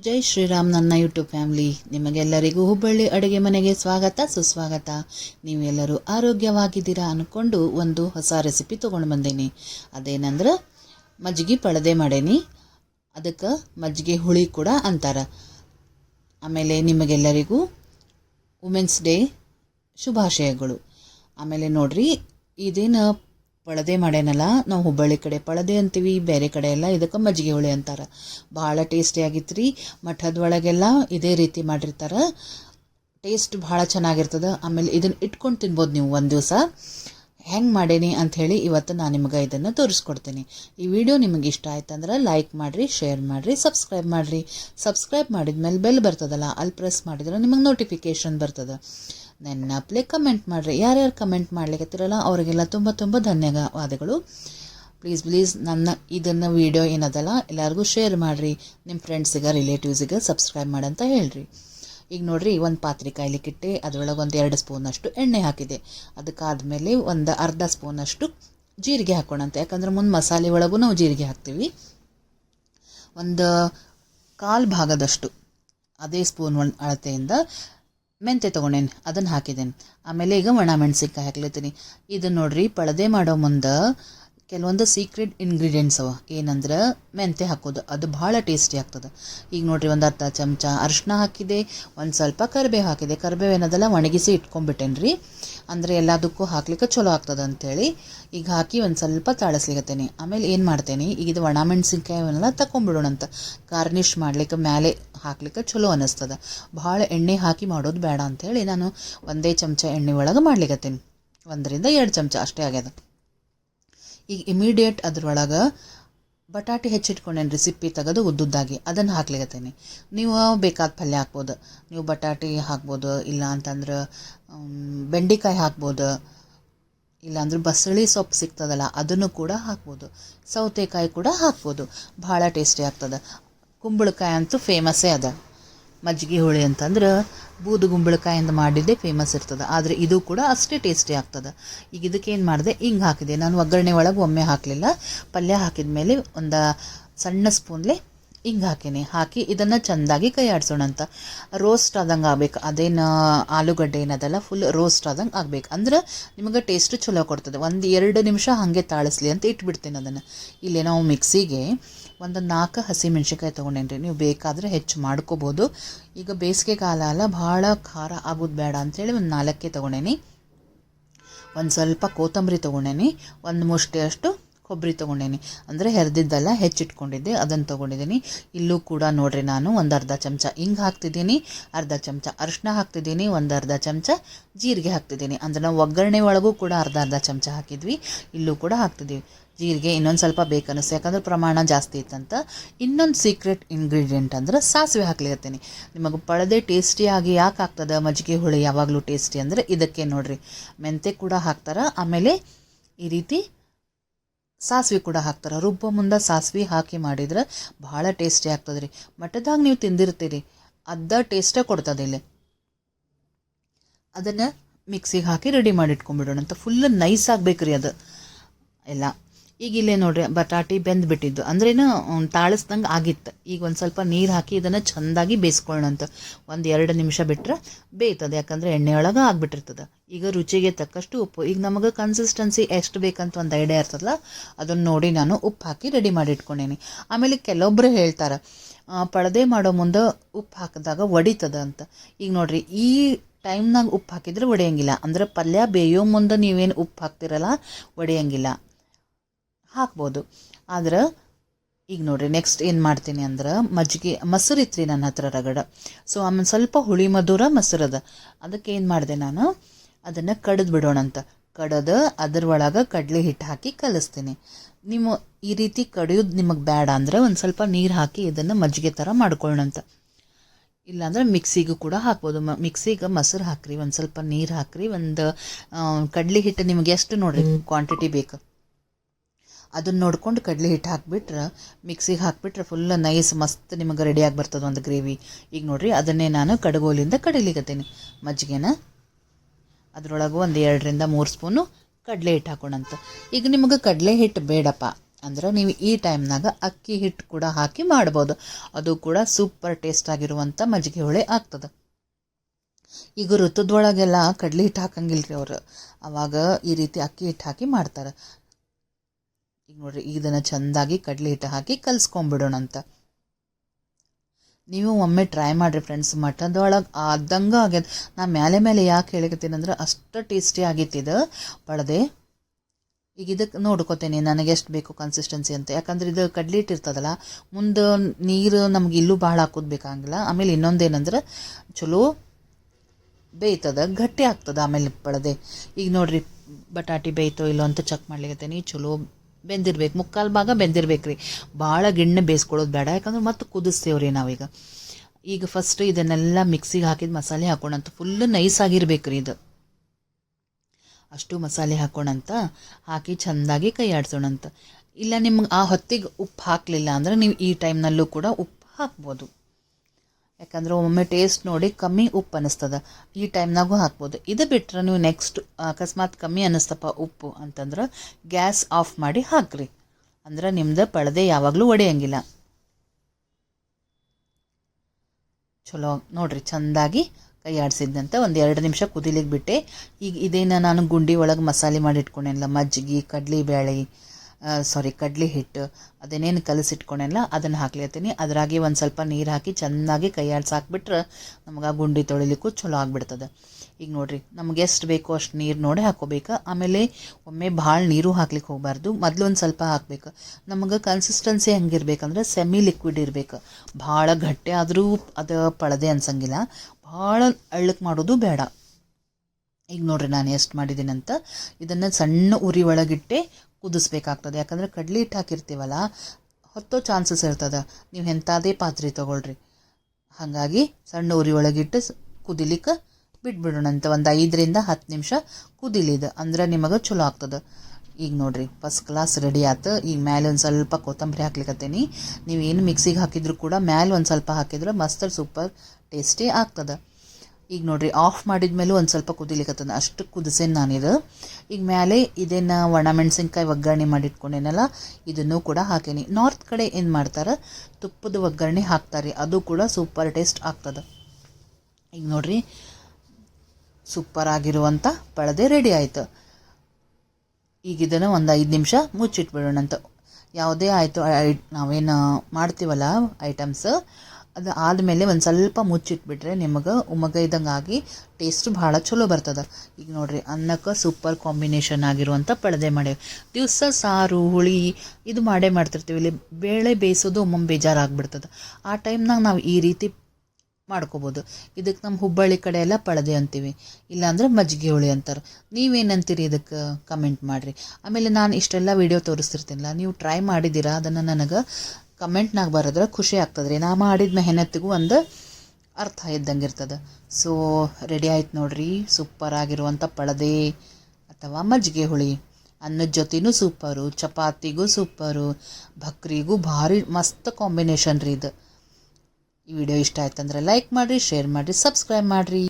ಜೈ ಶ್ರೀರಾಮ್ ನನ್ನ YouTube family. ನಿಮಗೆಲ್ಲರಿಗೂ ಹುಬ್ಬಳ್ಳಿ ಅಡುಗೆ ಮನೆಗೆ ಸ್ವಾಗತ, ಸುಸ್ವಾಗತ. ನೀವೆಲ್ಲರೂ ಆರೋಗ್ಯವಾಗಿದ್ದೀರಾ ಅಂದ್ಕೊಂಡು ಒಂದು ಹೊಸ ರೆಸಿಪಿ ತೊಗೊಂಡು ಬಂದೇನಿ. ಅದೇನಂದ್ರೆ, ಮಜ್ಜಿಗೆ ಪಳದೆ ಮಾಡೇನಿ. ಅದಕ್ಕೆ ಮಜ್ಜಿಗೆ ಹುಳಿ ಕೂಡ ಅಂತಾರೆ. ಆಮೇಲೆ ನಿಮಗೆಲ್ಲರಿಗೂ ವುಮೆನ್ಸ್ ಡೇ ಶುಭಾಶಯಗಳು. ಆಮೇಲೆ ನೋಡ್ರಿ, ಇದೇನು ಪಳದೆ ಮಾಡ್ಯಾನಲ್ಲ ನಾವು ಹುಬ್ಬಳ್ಳಿ ಕಡೆ ಪಳದೆ ಅಂತೀವಿ, ಬೇರೆ ಕಡೆ ಎಲ್ಲ ಇದಕ್ಕೆ ಮಜ್ಜಿಗೆ ಹುಳಿ ಅಂತಾರೆ. ಭಾಳ ಟೇಸ್ಟಿ ಆಗಿತ್ತು ರೀ ಮಠದ ಒಳಗೆಲ್ಲ ಇದೇ ರೀತಿ ಮಾಡಿರ್ತಾರೆ. ಟೇಸ್ಟ್ ಭಾಳ ಚೆನ್ನಾಗಿರ್ತದೆ. ಆಮೇಲೆ ಇದನ್ನು ಇಟ್ಕೊಂಡು ತಿನ್ಬೋದು ನೀವು ಒಂದು ದಿವಸ. ಹೆಂಗೆ ಮಾಡೀನಿ ಅಂಥೇಳಿ ಇವತ್ತು ನಾನು ನಿಮಗೆ ಇದನ್ನು ತೋರಿಸ್ಕೊಡ್ತೀನಿ. ಈ ವಿಡಿಯೋ ನಿಮಗೆ ಇಷ್ಟ ಆಯ್ತಂದ್ರೆ ಲೈಕ್ ಮಾಡಿರಿ, ಶೇರ್ ಮಾಡಿರಿ, ಸಬ್ಸ್ಕ್ರೈಬ್ ಮಾಡಿರಿ. ಸಬ್ಸ್ಕ್ರೈಬ್ ಮಾಡಿದ್ಮೇಲೆ ಬೆಲ್ ಬರ್ತದಲ್ಲ ಅಲ್ಲಿ ಪ್ರೆಸ್ ಮಾಡಿದ್ರೆ ನಿಮಗೆ ನೋಟಿಫಿಕೇಷನ್ ಬರ್ತದೆ. ನೆನ್ನಪ್ಲೆ ಕಮೆಂಟ್ ಮಾಡಿರಿ. ಯಾರ್ಯಾರು ಕಮೆಂಟ್ ಮಾಡ್ಲಿಕ್ಕತ್ತಿರಲ್ಲ ಅವರಿಗೆಲ್ಲ ತುಂಬ ತುಂಬ ಧನ್ಯವಾದಗಳು. ಪ್ಲೀಸ್ ಪ್ಲೀಸ್, ನನ್ನ ಇದನ್ನು ವಿಡಿಯೋ ಏನದಲ್ಲ, ಎಲ್ಲರಿಗೂ ಶೇರ್ ಮಾಡಿರಿ. ನಿಮ್ಮ ಫ್ರೆಂಡ್ಸಿಗೆ ರಿಲೇಟಿವ್ಸಿಗೆ ಸಬ್ಸ್ಕ್ರೈಬ್ ಮಾಡಂತ ಹೇಳ್ರಿ. ಈಗ ನೋಡ್ರಿ, ಒಂದು ಪಾತ್ರೆ ಕಾಯ್ಲಿಕ್ಕಿಟ್ಟೆ ಅದರೊಳಗೆ ಒಂದು ಎರಡು ಸ್ಪೂನಷ್ಟು ಎಣ್ಣೆ ಹಾಕಿದೆ. ಅದಕ್ಕಾದಮೇಲೆ ಒಂದು ಅರ್ಧ ಸ್ಪೂನಷ್ಟು ಜೀರಿಗೆ ಹಾಕೋಣಂತೆ. ಯಾಕಂದ್ರೆ ಮುಂದೆ ಮಸಾಲೆ ಒಳಗೂ ನಾವು ಜೀರಿಗೆ ಹಾಕ್ತೀವಿ. ಒಂದು ಕಾಲು ಭಾಗದಷ್ಟು ಅದೇ ಸ್ಪೂನ್ ಅಳತೆಯಿಂದ ಮೆಂತೆ ತೊಗೊಂಡೇನೆ ಅದನ್ನು ಹಾಕಿದ್ದೇನೆ ಆಮೇಲೆ ಈಗ ಒಣ ಮೆಣಸಿನ್ಕಾಯಿ ಹಾಕ್ಲತ್ತೀನಿ. ಇದನ್ನು ನೋಡ್ರಿ, ಪಳದೆ ಮಾಡೋ ಮುಂದೆ ಕೆಲವೊಂದು ಸೀಕ್ರೆಟ್ ಇಂಗ್ರೀಡಿಯೆಂಟ್ಸ್ ಅವ. ಏನಂದ್ರೆ ಮೆಂತೆ ಹಾಕೋದು. ಅದು ಭಾಳ ಟೇಸ್ಟಿ ಆಗ್ತದೆ. ಈಗ ನೋಡ್ರಿ ಒಂದು ಅರ್ಧ ಚಮಚ ಅರಿಶಿನ ಹಾಕಿದೆ, ಒಂದು ಸ್ವಲ್ಪ ಕರಿಬೇವು ಹಾಕಿದೆ. ಕರಿಬೇವು ಏನದಲ್ಲ, ಒಣಗಿಸಿ ಇಟ್ಕೊಂಡ್ಬಿಟ್ಟೇನೆ ರೀ ಅಂದರೆ ಎಲ್ಲದಕ್ಕೂ ಹಾಕ್ಲಿಕ್ಕೆ ಚಲೋ ಆಗ್ತದೆ ಅಂಥೇಳಿ ಈಗ ಹಾಕಿ ಒಂದು ಸ್ವಲ್ಪ ತಾಳಿಸ್ಲಿಕತ್ತೇನೆ. ಆಮೇಲೆ ಏನು ಮಾಡ್ತೇನೆ, ಈಗ ಇದು ಒಣ ಮೆಣಸಿನ್ಕಾಯಿ ಅವನ್ನೆಲ್ಲ ತಗೊಂಡ್ಬಿಡೋಣ ಅಂತ ಗಾರ್ನಿಷ್ ಮಾಡ್ಲಿಕ್ಕೆ ಮೇಲೆ ಹಾಕ್ಲಿಕ್ಕೆ ಚಲೋ ಅನ್ನಿಸ್ತದೆ ಭಾಳ ಎಣ್ಣೆ ಹಾಕಿ ಮಾಡೋದು ಬೇಡ ಅಂಥೇಳಿ ನಾನು ಒಂದೇ ಚಮಚ ಎಣ್ಣೆ ಒಳಗೆ ಮಾಡ್ಲಿಕತ್ತೀನಿ. ಒಂದರಿಂದ ಎರಡು ಚಮಚ ಅಷ್ಟೇ ಆಗ್ಯದ. ಈಗ ಇಮಿಡಿಯೇಟ್ ಅದ್ರೊಳಗೆ ಬಟಾಟೆ ಹೆಚ್ಚಿಟ್ಕೊಂಡೇನು ರೆಸಿಪಿ ತೆಗೆದು ಉದ್ದುದ್ದಾಗಿ, ಅದನ್ನು ಹಾಕ್ಲಿಕತ್ತೇನೆ. ನೀವು ಬೇಕಾದ ಪಲ್ಯ ಹಾಕ್ಬೋದು, ನೀವು ಬಟಾಟೆ ಹಾಕ್ಬೋದು, ಇಲ್ಲ ಅಂತಂದ್ರೆ ಬೆಂಡೆಕಾಯಿ ಹಾಕ್ಬೋದು ಇಲ್ಲಾಂದ್ರೆ ಬಸಳಿ ಸೊಪ್ಪು ಸಿಗ್ತದಲ್ಲ, ಅದನ್ನು ಕೂಡ ಹಾಕ್ಬೋದು. ಸೌತೆಕಾಯಿ ಕೂಡ ಹಾಕ್ಬೋದು, ಭಾಳ ಟೇಸ್ಟಿ ಆಗ್ತದೆ. ಕುಂಬಳಕಾಯಿ ಅಂತೂ ಫೇಮಸ್ಸೇ ಅದ. ಮಜ್ಜಿಗೆ ಹುಳಿ ಅಂತಂದ್ರೆ ಬೂದು ಗುಂಬಳಕಾಯಿಂದ ಮಾಡಿದ್ದೆ ಫೇಮಸ್ ಇರ್ತದೆ. ಆದರೆ ಇದು ಕೂಡ ಅಷ್ಟೇ ಟೇಸ್ಟಿ ಆಗ್ತದೆ. ಈಗ ಇದಕ್ಕೆ ಏನು ಮಾಡಿದೆ? ಹಿಂಗೆ ಹಾಕಿದೆ. ನಾನು ಒಗ್ಗರಣೆ ಒಳಗೆ ಒಮ್ಮೆ ಹಾಕಲಿಲ್ಲ. ಪಲ್ಯ ಹಾಕಿದ ಮೇಲೆ ಒಂದು ಸಣ್ಣ ಸ್ಪೂನ್ಲೆ ಹಿಂಗೆ ಹಾಕಿನಿ. ಹಾಕಿ ಇದನ್ನು ಚೆಂದಾಗಿ ಕೈ ಆಡಿಸೋಣ ಅಂತ ರೋಸ್ಟ್ ಆದಂಗೆ ಆಗ್ಬೇಕು. ಅದೇನು ಆಲೂಗಡ್ಡೆ ಏನದಲ್ಲ ಫುಲ್ ರೋಸ್ಟ್ ಆದಂಗೆ ಆಗ್ಬೇಕು. ಅಂದ್ರೆ ನಿಮಗೆ ಟೇಸ್ಟ್ ಚಲೋ ಕೊಡ್ತದೆ. ಒಂದು ಎರಡು ನಿಮಿಷ ಹಾಗೆ ತಾಳಿಸ್ಲಿ ಅಂತ ಇಟ್ಬಿಡ್ತೀನಿ ಅದನ್ನು. ಇಲ್ಲಿ ನಾವು ಮಿಕ್ಸಿಗೆ ಒಂದು ನಾಲ್ಕು ಹಸಿ ಮೆಣ್ಸಿನ್ಕಾಯಿ ತೊಗೊಂಡೇನ್ರಿ. ನೀವು ಬೇಕಾದರೆ ಹೆಚ್ಚು ಮಾಡ್ಕೋಬೋದು. ಈಗ ಬೇಸಿಗೆ ಕಾಲ ಅಲ್ಲ, ಭಾಳ ಖಾರ ಆಗೋದು ಬೇಡ ಅಂಥೇಳಿ ಒಂದು ನಾಲ್ಕೇ ತೊಗೊಂಡೇನಿ. ಒಂದು ಸ್ವಲ್ಪ ಕೊತ್ತಂಬರಿ ತೊಗೊಂಡೇನಿ. ಒಂದು ಮುಷ್ಟಿಯಷ್ಟು ಕೊಬ್ಬರಿ ತೊಗೊಂಡೇನಿ. ಅಂದರೆ ಹೆರ್ದಿದ್ದೆಲ್ಲ ಹೆಚ್ಚಿಟ್ಕೊಂಡಿದ್ದೆ ಅದನ್ನು ತೊಗೊಂಡಿದ್ದೀನಿ. ಇಲ್ಲೂ ಕೂಡ ನೋಡ್ರಿ ನಾನು ಒಂದು ಅರ್ಧ ಚಮಚ ಹಿಂಗೆ ಹಾಕ್ತಿದ್ದೀನಿ, ಅರ್ಧ ಚಮಚ ಅರಿಶಿನ ಹಾಕ್ತಿದ್ದೀನಿ, ಒಂದು ಅರ್ಧ ಚಮಚ ಜೀರಿಗೆ ಹಾಕ್ತಿದ್ದೀನಿ. ಅಂದರೆ ನಾವು ಒಗ್ಗರಣೆ ಒಳಗೂ ಕೂಡ ಅರ್ಧ ಅರ್ಧ ಚಮಚ ಹಾಕಿದ್ವಿ, ಇಲ್ಲೂ ಕೂಡ ಹಾಕ್ತಿದ್ದೀವಿ ಜೀರಿಗೆ ಇನ್ನೊಂದು ಸ್ವಲ್ಪ ಬೇಕನ್ನಿಸ್ತು, ಯಾಕಂದ್ರೆ ಪ್ರಮಾಣ ಜಾಸ್ತಿ ಇತ್ತಂತ. ಇನ್ನೊಂದು ಸೀಕ್ರೆಟ್ ಇಂಗ್ರೀಡಿಯೆಂಟ್ ಅಂದ್ರೆ ಸಾಸಿವೆ ಹಾಕ್ಲಿಕತ್ತೀನಿ. ನಿಮಗೆ ಪಳದೆ ಟೇಸ್ಟಿಯಾಗಿ ಯಾಕೆ ಆಗ್ತದೆ? ಮಜ್ಜಿಗೆ ಹುಳಿ ಯಾವಾಗಲೂ ಟೇಸ್ಟಿ ಅಂದರೆ ಇದಕ್ಕೆ ನೋಡ್ರಿ. ಮೆಂತೆ ಕೂಡ ಹಾಕ್ತಾರೆ, ಆಮೇಲೆ ಈ ರೀತಿ ಸಾಸಿವೆ ಕೂಡ ಹಾಕ್ತಾರೆ. ರುಬ್ಬೋ ಮುಂದೆ ಸಾಸಿವೆ ಹಾಕಿ ಮಾಡಿದ್ರೆ ಭಾಳ ಟೇಸ್ಟಿ ಆಗ್ತದೆ ರೀ ಮಠದಾಗ ನೀವು ತಿಂದಿರ್ತೀರಿ. ಅದ ಟೇಸ್ಟೇ ಕೊಡ್ತದೆ ಇಲ್ಲಿ. ಅದನ್ನು ಮಿಕ್ಸಿಗೆ ಹಾಕಿ ರೆಡಿ ಮಾಡಿ ಇಟ್ಕೊಂಡ್ಬಿಡೋಣ ಅಂತ ಫುಲ್ ನೈಸ್ ಆಗ್ಬೇಕು ರೀ ಅದು. ಎಲ್ಲ. ಈಗ ಇಲ್ಲೇ ನೋಡ್ರಿ, ಬಟಾಟಿ ಬೆಂದ್ಬಿಟ್ಟಿದ್ದು. ಅಂದ್ರೇನು ತಾಳಿಸ್ದಂಗೆ ಆಗಿತ್ತು. ಈಗ ಒಂದು ಸ್ವಲ್ಪ ನೀರು ಹಾಕಿ ಇದನ್ನು ಚಂದಾಗಿ ಬೇಯಿಸ್ಕೊಳ್ಳೋಣ ಅಂತ ಒಂದು ಎರಡು ನಿಮಿಷ ಬಿಟ್ಟರೆ ಬೇಯ್ತದೆ, ಯಾಕಂದರೆ ಒಳಗೆ ಆಗ್ಬಿಟ್ಟಿರ್ತದೆ. ಈಗ ರುಚಿಗೆ ತಕ್ಕಷ್ಟು ಉಪ್ಪು. ಈಗ ನಮಗೆ ಕನ್ಸಿಸ್ಟೆನ್ಸಿ ಎಷ್ಟು ಬೇಕಂತ ಒಂದು ಐಡಿಯಾ ಇರ್ತದಲ್ಲ, ಅದನ್ನು ನೋಡಿ ನಾನು ಉಪ್ಪು ಹಾಕಿ ರೆಡಿ ಮಾಡಿ ಇಟ್ಕೊಂಡೇನಿ. ಆಮೇಲೆ ಕೆಲವೊಬ್ಬರು ಹೇಳ್ತಾರೆ ಪಳದೆ ಮಾಡೋ ಮುಂದೆ ಉಪ್ಪು ಹಾಕಿದಾಗ ಒಡಿತದ ಅಂತ. ಈಗ ನೋಡಿರಿ, ಈ ಟೈಮ್ನಾಗ ಉಪ್ಪು ಹಾಕಿದ್ರೆ ಒಡೆಯಂಗಿಲ್ಲ. ಅಂದ್ರೆ ಪಲ್ಯ ಬೇಯೋ ಮುಂದೆ ನೀವೇನು ಉಪ್ಪು ಹಾಕ್ತಿರಲ್ಲ, ಒಡೆಯಂಗಿಲ್ಲ. ಹಾಕ್ಬೋದು. ಆದ್ರೆ ಈಗ ನೋಡ್ರಿ ನೆಕ್ಸ್ಟ್ ಏನು ಮಾಡ್ತೀನಿ ಅಂದ್ರೆ ಮಜ್ಜಿಗೆ ಮೊಸರು ಇತ್ತು ರೀ ನನ್ನ ಹತ್ರ ರಗಡ. ಸೊ ಆಮೇಲೆ ಸ್ವಲ್ಪ ಹುಳಿ ಮಧುರ ಮೊಸರದ. ಅದಕ್ಕೆ ಏನು ಮಾಡಿದೆ ನಾನು? ಅದನ್ನು ಕಡ್ದು ಬಿಡೋಣ ಅಂತ ಕಡದು ಅದ್ರ ಒಳಗೆ ಕಡಲೆ ಹಿಟ್ಟು ಹಾಕಿ ಕಲಿಸ್ತೀನಿ. ನೀವು ಈ ರೀತಿ ಕಡಿಯೋದು ನಿಮಗೆ ಬೇಡ ಅಂದರೆ ಒಂದು ಸ್ವಲ್ಪ ನೀರು ಹಾಕಿ ಇದನ್ನು ಮಜ್ಜಿಗೆ ಥರ ಮಾಡ್ಕೊಳ್ಳೋಣ ಅಂತ ಇಲ್ಲಾಂದ್ರೆ ಮಿಕ್ಸಿಗೂ ಕೂಡ ಹಾಕ್ಬೋದು. ಮ ಮಿಕ್ಸಿಗೆ ಮೊಸರು ಹಾಕ್ರಿ ಒಂದು ಸ್ವಲ್ಪ ನೀರು ಹಾಕ್ರಿ ಒಂದು ಕಡಲೆ ಹಿಟ್ಟು ನಿಮಗೆ ಎಷ್ಟು ನೋಡ್ರಿ ಕ್ವಾಂಟಿಟಿ ಬೇಕು? ಅದನ್ನ ನೋಡ್ಕೊಂಡು ಕಡಲೆ ಹಿಟ್ಟು ಹಾಕಿಬಿಟ್ರೆ, ಮಿಕ್ಸಿಗೆ ಹಾಕಿಬಿಟ್ರೆ ಫುಲ್ ನೈಸ್ ಮಸ್ತ್ ನಿಮಗೆ ರೆಡಿಯಾಗಿ ಬರ್ತದೆ ಒಂದು ಗ್ರೇವಿ ಈಗ ನೋಡಿರಿ, ಅದನ್ನೇ ನಾನು ಕಡಗೋಲಿಂದ ಕಡಿಲಿಕತ್ತೀನಿ. ಮಜ್ಜಿಗೆನ ಅದರೊಳಗೆ ಒಂದು ಎರಡರಿಂದ ಮೂರು ಸ್ಪೂನು ಕಡಲೆ ಹಿಟ್ಟು ಹಾಕೋಣಂತ. ಈಗ ನಿಮಗೆ ಕಡಲೆ ಹಿಟ್ಟು ಬೇಡಪ್ಪ ಅಂದ್ರೆ ನೀವು ಈ ಟೈಮ್ನಾಗ ಅಕ್ಕಿ ಹಿಟ್ಟು ಕೂಡ ಹಾಕಿ ಮಾಡ್ಬೋದು. ಅದು ಕೂಡ ಸೂಪರ್ ಟೇಸ್ಟ್ ಆಗಿರುವಂಥ ಮಜ್ಜಿಗೆ ಹೊಳೆ ಆಗ್ತದೆ. ಈಗ ಋತುದೊಳಗೆಲ್ಲ ಕಡಲೆ ಹಿಟ್ಟು ಹಾಕಂಗಿಲ್ಲ ರೀ ಅವರು. ಅವಾಗ ಈ ರೀತಿ ಅಕ್ಕಿ ಹಿಟ್ಟು ಹಾಕಿ ಮಾಡ್ತಾರೆ. ಈಗ ನೋಡ್ರಿ ಇದನ್ನು ಚೆಂದಾಗಿ ಕಡಲೆ ಹಿಟ್ಟು ಹಾಕಿ ಕಲ್ಸ್ಕೊಂಬಿಡೋಣಂತ. ನೀವು ಒಮ್ಮೆ ಟ್ರೈ ಮಾಡಿರಿ ಫ್ರೆಂಡ್ಸ್ ಮಠದೊಳಗೆ ಆದಂಗೆ ಆಗ್ಯದ. ನಾ ಮೇಲೆ ಮೇಲೆ ಯಾಕೆ ಹೇಳಿಕತ್ತೀನಿ ಅಂದ್ರೆ ಅಷ್ಟು ಟೇಸ್ಟಿ ಆಗಿತ್ತಿದು ಪಳದೆ ಈಗ ಇದಕ್ಕೆ ನೋಡ್ಕೋತೇನೆ, ನನಗೆ ಎಷ್ಟು ಬೇಕು ಕನ್ಸಿಸ್ಟೆನ್ಸಿ ಅಂತ. ಯಾಕಂದ್ರೆ ಇದು ಕಡ್ಲಿ ಹಿಟ್ಟು ಇರ್ತದಲ್ಲ, ಮುಂದೆ ನೀರು ನಮ್ಗೆ ಇಲ್ಲೂ ಭಾಳ ಹಾಕೋದು ಬೇಕಾಗಿಲ್ಲ. ಆಮೇಲೆ ಇನ್ನೊಂದೇನಂದ್ರೆ ಚಲೋ ಬೇಯ್ತದ, ಗಟ್ಟಿ ಆಗ್ತದೆ ಆಮೇಲೆ ಪಳದೆ ಈಗ ನೋಡಿರಿ, ಬಟಾಟಿ ಬೇಯ್ತೋ ಇಲ್ಲೋ ಅಂತ ಚೆಕ್ ಮಾಡ್ಲಿಕತ್ತೀನಿ, ಚಲೋ ಬೆಂದಿರ್ಬೇಕು, ಮುಕ್ಕಾಲು ಭಾಗ ಬೆಂದಿರ್ಬೇಕು ರೀ ಭಾಳ ಗಿಣ್ಣೆ ಬೇಯಿಸ್ಕೊಳ್ಳೋದು ಬೇಡ, ಯಾಕಂದ್ರೆ ಮತ್ತೆ ಕುದಿಸ್ತೇವೆ ರೀ ನಾವೀಗ. ಈಗ ಫಸ್ಟ್ ಇದನ್ನೆಲ್ಲ ಮಿಕ್ಸಿಗೆ ಹಾಕಿದ ಮಸಾಲೆ ಹಾಕೋಣಂತ ಫುಲ್ ನೈಸ್ ಆಗಿರ್ಬೇಕು ರೀ ಇದು. ಅಷ್ಟು ಮಸಾಲೆ ಹಾಕೋಣಂತ, ಹಾಕಿ ಚೆಂದಾಗಿ ಕೈ ಆಡ್ಸೋಣಂತ. ಇಲ್ಲ ನಿಮ್ಗೆ ಆ ಹೊತ್ತಿಗೆ ಉಪ್ಪು ಹಾಕಲಿಲ್ಲ ಅಂದ್ರೆ ನೀವು ಈ ಟೈಮ್ನಲ್ಲೂ ಕೂಡ ಉಪ್ಪು ಹಾಕ್ಬೋದು. ಯಾಕಂದ್ರೆ ಒಮ್ಮೆ ಟೇಸ್ಟ್ ನೋಡಿ ಕಮ್ಮಿ ಉಪ್ಪು ಅನಿಸ್ತದ ಈ ಟೈಮ್ನಾಗೂ ಹಾಕ್ಬೋದು. ಇದು ಬಿಟ್ಟರೆ ನೀವು ನೆಕ್ಸ್ಟ್ ಅಕಸ್ಮಾತ್ ಕಮ್ಮಿ ಅನ್ನಿಸ್ತಪ್ಪ ಉಪ್ಪು ಅಂತಂದ್ರೆ ಗ್ಯಾಸ್ ಆಫ್ ಮಾಡಿ ಹಾಕ್ರಿ. ಅಂದ್ರೆ ನಿಮ್ದು ಪಳದೆ ಯಾವಾಗಲೂ ಒಡೆಯಂಗಿಲ್ಲ. ಚಲೋ, ನೋಡ್ರಿ, ಚೆಂದಾಗಿ ಕೈ ಆಡಿಸಿದ್ದಂತ ಒಂದು ಎರಡು ನಿಮಿಷ ಕುದಿಲಿಕ್ಕೆ ಬಿಟ್ಟೆ. ಈಗ ಇದೇನ ನಾನು ಗುಂಡಿ ಒಳಗೆ ಮಸಾಲೆ ಮಾಡಿ ಇಟ್ಕೊಂಡೆನಲ್ಲ, ಮಜ್ಜಿಗೆ, ಕಡ್ಲಿ ಬೇಳೆ ಸಾರಿ ಕಡ್ಲಿ ಹಿಟ್ಟು, ಅದನ್ನೇನು ಕಲಸಿಟ್ಕೊಂಡೆಲ್ಲ ಅದನ್ನು ಹಾಕ್ಲಿರ್ತೀನಿ. ಅದರಾಗಿ ಒಂದು ಸ್ವಲ್ಪ ನೀರು ಹಾಕಿ ಚೆನ್ನಾಗಿ ಕೈ ಆಡ್ಸಿ ಹಾಕ್ಬಿಟ್ರೆ ನಮ್ಗೆ ಆ ಗುಂಡಿ ತೊಳಿಲಿಕ್ಕೂ ಚಲೋ ಆಗ್ಬಿಡ್ತದೆ. ಈಗ ನೋಡಿರಿ, ನಮ್ಗೆ ಎಷ್ಟು ಬೇಕೋ ಅಷ್ಟು ನೀರು ನೋಡಿ ಹಾಕೋಬೇಕು. ಆಮೇಲೆ ಒಮ್ಮೆ ಭಾಳ ನೀರು ಹಾಕ್ಲಿಕ್ಕೆ ಹೋಗಬಾರ್ದು. ಮೊದಲು ಒಂದು ಸ್ವಲ್ಪ ಹಾಕ್ಬೇಕು. ನಮಗೆ ಕನ್ಸಿಸ್ಟೆನ್ಸಿ ಹೆಂಗಿರ್ಬೇಕಂದ್ರೆ ಸೆಮಿ ಲಿಕ್ವಿಡ್ ಇರಬೇಕು. ಭಾಳ ಗಟ್ಟಿ ಆದರೂ ಅದು ಪಳದೆ ಅನ್ಸಂಗಿಲ್ಲ. ಭಾಳ ಅಳ್ಳಕ್ಕೆ ಮಾಡೋದು ಬೇಡ. ಈಗ ನೋಡ್ರಿ ನಾನು ಎಷ್ಟು ಮಾಡಿದ್ದೀನಂತ ಇದನ್ನು ಸಣ್ಣ ಉರಿ ಒಳಗಿಟ್ಟೆ ಕುದಿಸ್ಬೇಕಾಗ್ತದೆ. ಯಾಕಂದ್ರೆ ಕಡ್ಲಿ ಹಿಟ್ಟು ಹಾಕಿರ್ತೀವಲ್ಲ, ಹೊತ್ತೋ ಚಾನ್ಸಸ್ ಇರ್ತದೆ. ನೀವು ಎಂಥದೇ ಪಾತ್ರೆ ತೊಗೊಳ್ರಿ. ಹಾಗಾಗಿ ಸಣ್ಣ ಉರಿ ಒಳಗಿಟ್ಟು ಕುದಿಲಿಕ್ಕೆ ಬಿಟ್ಬಿಡೋಣಂತ ಒಂದು ಐದರಿಂದ ಹತ್ತು ನಿಮಿಷ ಕುದಿಲಿದು. ಅಂದ್ರೆ ನಿಮಗೆ ಚಲೋ ಆಗ್ತದೆ. ಈಗ ನೋಡ್ರಿ ಫಸ್ಟ್ ಕ್ಲಾಸ್ ರೆಡಿ ಆಯ್ತು ಈಗ ಮೇಲೆ ಒಂದು ಸ್ವಲ್ಪ ಕೊತ್ತಂಬರಿ ಹಾಕ್ಲಿಕ್ಕತ್ತೀನಿ ಏನು ಮಿಕ್ಸಿಗೆ ಹಾಕಿದ್ರು ಕೂಡ ಮ್ಯಾಲೆ ಒಂದು ಸ್ವಲ್ಪ ಹಾಕಿದ್ರೆ ಮಸ್ತ್ ಸೂಪರ್ ಟೇಸ್ಟಿ ಆಗ್ತದೆ. ಈಗ ನೋಡ್ರಿ ಆಫ್ ಮಾಡಿದ ಮೇಲೂ ಒಂದು ಸ್ವಲ್ಪ ಕುದಿಲಿಕತ್ತದ. ಅಷ್ಟು ಕುದಿಸೇನು ನಾನಿದು. ಈಗ ಮೇಲೆ ಇದೇನು ಒಣ ಮೆಣಸಿನ್ಕಾಯಿ ಒಗ್ಗರಣೆ ಮಾಡಿಟ್ಕೊಂಡೇನಲ್ಲ ಇದನ್ನು ಕೂಡ ಹಾಕೇನಿ. ನಾರ್ತ್ ಕಡೆ ಏನು ಮಾಡ್ತಾರೆ, ತುಪ್ಪದ ಒಗ್ಗರಣೆ ಹಾಕ್ತಾರೆ. ಅದು ಕೂಡ ಸೂಪರ್ ಟೇಸ್ಟ್ ಆಗ್ತದೆ. ಈಗ ನೋಡ್ರಿ ಸೂಪರ್ ಆಗಿರುವಂಥ ಪಳದೆ ರೆಡಿ ಆಯಿತು. ಈಗ ಇದನ್ನು ಒಂದು ಐದು ನಿಮಿಷ ಮುಚ್ಚಿಟ್ಬಿಡೋಣಂತ. ಯಾವುದೇ ಆಯಿತು ನಾವೇನು ಮಾಡ್ತೀವಲ್ಲ ಐಟಮ್ಸ್ ಅದು ಆದಮೇಲೆ ಒಂದು ಸ್ವಲ್ಪ ಮುಚ್ಚಿಟ್ಬಿಟ್ರೆ ನಿಮಗೆ ಉಮಗ ಆಗಿ ಟೇಸ್ಟ್ ಭಾಳ ಚಲೋ ಬರ್ತದೆ. ಈಗ ನೋಡಿರಿ, ಅನ್ನಕ್ಕೆ ಸೂಪರ್ ಕಾಂಬಿನೇಷನ್ ಆಗಿರುವಂಥ ಪಳದೆ ಮಾಡಿ. ದಿವಸ ಸಾರು, ಹುಳಿ ಇದು ಮಾಡೇ ಮಾಡ್ತಿರ್ತೀವಿ. ಇಲ್ಲಿ ಬೇಳೆ ಬೇಯಿಸೋದು ಒಮ್ಮೊಮ್ಮೆ ಬೇಜಾರಾಗ್ಬಿಡ್ತದೆ. ಆ ಟೈಮ್ನಾಗ ನಾವು ಈ ರೀತಿ ಮಾಡ್ಕೋಬೋದು. ಇದಕ್ಕೆ ನಮ್ಮ ಹುಬ್ಬಳ್ಳಿ ಕಡೆ ಎಲ್ಲ ಪಳದೆ ಅಂತೀವಿ. ಇಲ್ಲಾಂದ್ರೆ ಮಜ್ಜಿಗೆ ಹುಳಿ ಅಂತಾರೆ. ನೀವೇನಂತೀರಿ ಇದಕ್ಕೆ? ಕಮೆಂಟ್ ಮಾಡಿರಿ. ಆಮೇಲೆ ನಾನು ಇಷ್ಟೆಲ್ಲ ವೀಡಿಯೋ ತೋರಿಸ್ತಿರ್ತೀನಲ್ಲ, ನೀವು ಟ್ರೈ ಮಾಡಿದ್ದೀರಾ? ಅದನ್ನು ನನಗೆ ಕಮೆಂಟ್ನಾಗ ಬರೋದ್ರೆ ಖುಷಿ ಆಗ್ತದೆ ರೀ ನಾ ಮಾಡಿದ ಮೆಹನತ್ತಿಗೂ ಒಂದು ಅರ್ಥ ಇದ್ದಂಗೆ ಇರ್ತದೆ ಸೊ ರೆಡಿ ಆಯ್ತು ನೋಡ್ರಿ. ಸೂಪರ್ ಆಗಿರುವಂಥ ಪಳದೆ ಅಥವಾ ಮಜ್ಜಿಗೆ ಹುಳಿ. ಅನ್ನದ ಜೊತೆನೂ ಸೂಪರು ಚಪಾತಿಗೂ ಸೂಪರು ಭಕ್ರಿಗೂ ಭಾರಿ ಮಸ್ತ್ ಕಾಂಬಿನೇಷನ್ ರೀ ಇದು. ಈ ವಿಡಿಯೋ ಇಷ್ಟ ಆಯ್ತಂದ್ರೆ ಲೈಕ್ ಮಾಡಿರಿ ಶೇರ್ ಮಾಡಿರಿ ಸಬ್ಸ್ಕ್ರೈಬ್ ಮಾಡಿರಿ.